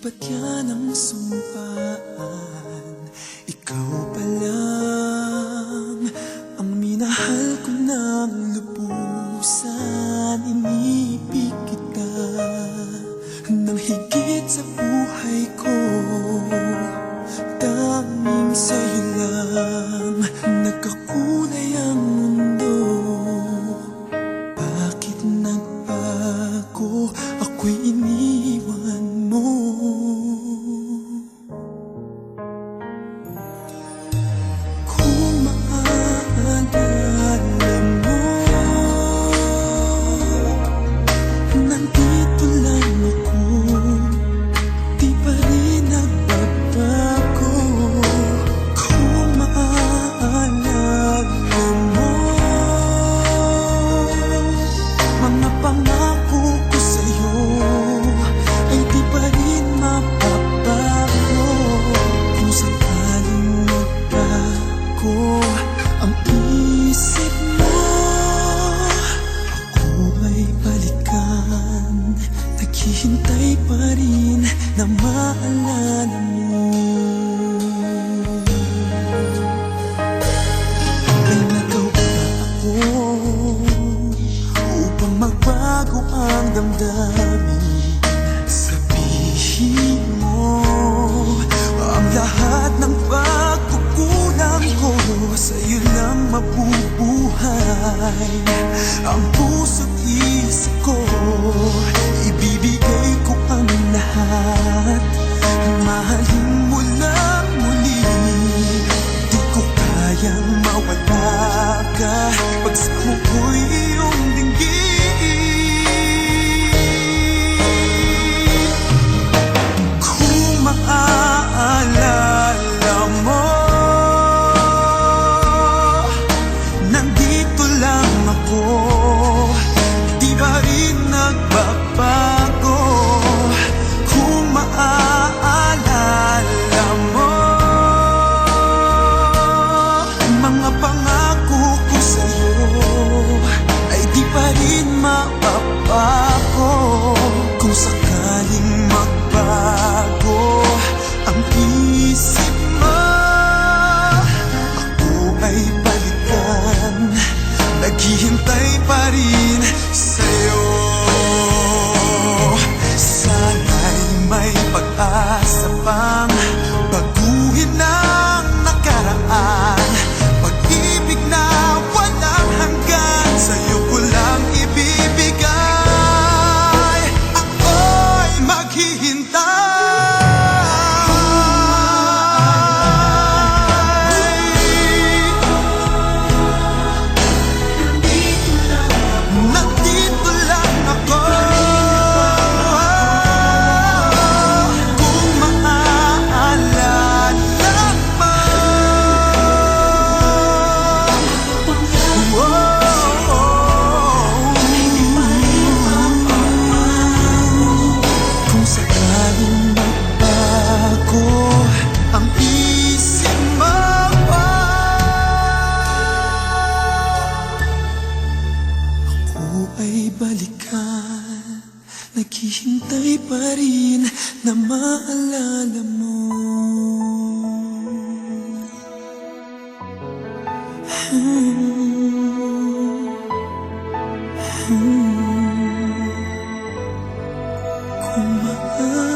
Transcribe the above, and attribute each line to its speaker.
Speaker 1: ba't yan ang sumpaan. Ikaw pa lang Ang minahal ko ng lubusan Inibig kita Nang higit sa buhay ko. Tanging sa'yo lang Nagkakulay ang mundo. Bakit nagbago? Ako'y magbago ang damdamin. Sabihin mo Ang lahat ng pagkukulang ko. Sa'yo lang mabubuhay Ang puso't isip ko. Ibibigay ko ang lahat. Mahalin mo lang muli. Di ko kayang mawala ka. Pagsamo ko'y iyong pa rin mapapago Kung sakaling Ako'y maghihintay Naghihintay pa rin na maalala mo. Kung maaalala